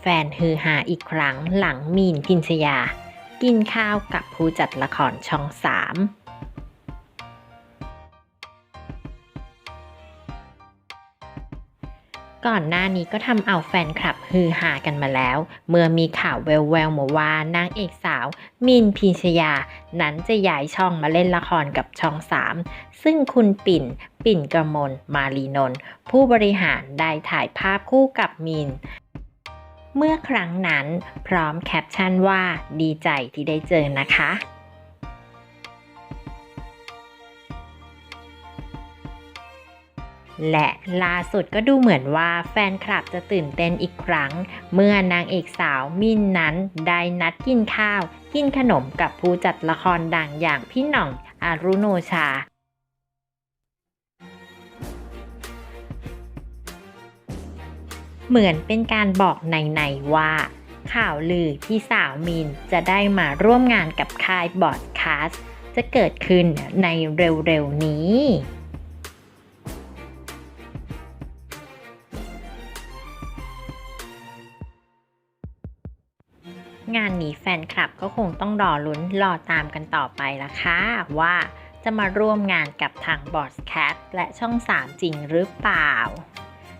แฟนๆฮือฮาอีกครั้งหลังมีนพินชยา กินข้าวกับผู้จัดละครช่องสามก่อนหน้านี้ก็ทำเอาแฟนคลับฮือฮากันมาแล้ว เมื่อมีข่าวแววๆมาว่านางเอกสาว มินพิชยา นั้นจะย้ายช่องมาเล่นละครกับช่อง 3 ซึ่งคุณปิ่น ปิ่นกระมลมารีนนท์ผู้บริหารได้ถ่ายภาพคู่กับมิน เมื่อครั้งนั้นพร้อมแคปชั่นว่าดีใจที่ได้เจอนะคะและล่าสุดก็ดูเหมือนว่าแฟนคลับจะตื่นเต้นอีกครั้ง เมื่อนางเอกสาวมินนั้นได้นัดกินข้าว กินขนมกับผู้จัดละครดังอย่างพี่หน่องอารุโนชา เหมือนเป็นการบอกในๆว่า ข่าวลือที่สาวมินจะได้มาร่วมงานกับค่ายบอดคาสจะเกิดขึ้นในเร็วๆนี้งานนี้แฟนคลับก็คงต้องรอลุ้นรอตามกันต่อไปละค่ะว่าจะมาร่วมงานกับทางบอสแคทและช่อง 3 จริงหรือเปล่า